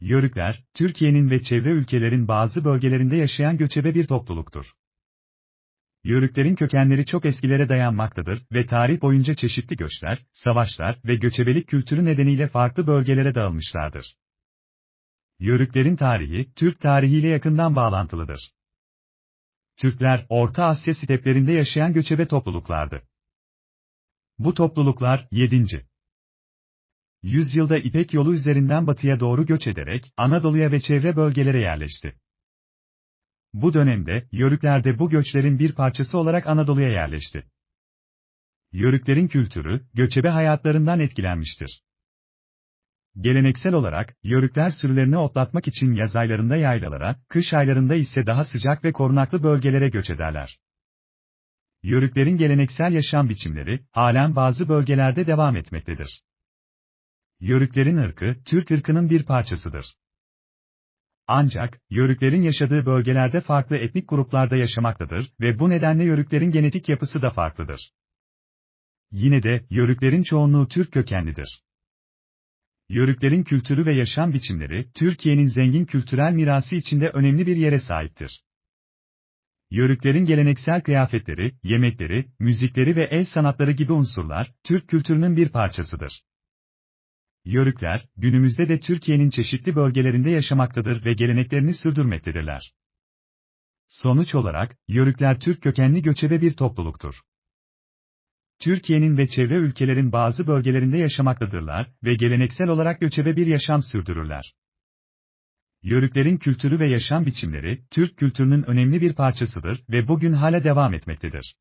Yörükler, Türkiye'nin ve çevre ülkelerin bazı bölgelerinde yaşayan göçebe bir topluluktur. Yörüklerin kökenleri çok eskilere dayanmaktadır ve tarih boyunca çeşitli göçler, savaşlar ve göçebelik kültürü nedeniyle farklı bölgelere dağılmışlardır. Yörüklerin tarihi, Türk tarihiyle yakından bağlantılıdır. Türkler, Orta Asya steplerinde yaşayan göçebe topluluklardı. Bu topluluklar, 7. yüzyılda İpek yolu üzerinden batıya doğru göç ederek, Anadolu'ya ve çevre bölgelere yerleşti. Bu dönemde, Yörükler de bu göçlerin bir parçası olarak Anadolu'ya yerleşti. Yörüklerin kültürü, göçebe hayatlarından etkilenmiştir. Geleneksel olarak, Yörükler sürülerini otlatmak için yaz aylarında yaylalara, kış aylarında ise daha sıcak ve korunaklı bölgelere göç ederler. Yörüklerin geleneksel yaşam biçimleri, halen bazı bölgelerde devam etmektedir. Yörüklerin ırkı, Türk ırkının bir parçasıdır. Ancak, Yörüklerin yaşadığı bölgelerde farklı etnik gruplarda yaşamaktadır ve bu nedenle Yörüklerin genetik yapısı da farklıdır. Yine de, Yörüklerin çoğunluğu Türk kökenlidir. Yörüklerin kültürü ve yaşam biçimleri, Türkiye'nin zengin kültürel mirası içinde önemli bir yere sahiptir. Yörüklerin geleneksel kıyafetleri, yemekleri, müzikleri ve el sanatları gibi unsurlar, Türk kültürünün bir parçasıdır. Yörükler, günümüzde de Türkiye'nin çeşitli bölgelerinde yaşamaktadır ve geleneklerini sürdürmektedirler. Sonuç olarak, Yörükler Türk kökenli göçebe bir topluluktur. Türkiye'nin ve çevre ülkelerin bazı bölgelerinde yaşamaktadırlar ve geleneksel olarak göçebe bir yaşam sürdürürler. Yörüklerin kültürü ve yaşam biçimleri, Türk kültürünün önemli bir parçasıdır ve bugün hala devam etmektedir.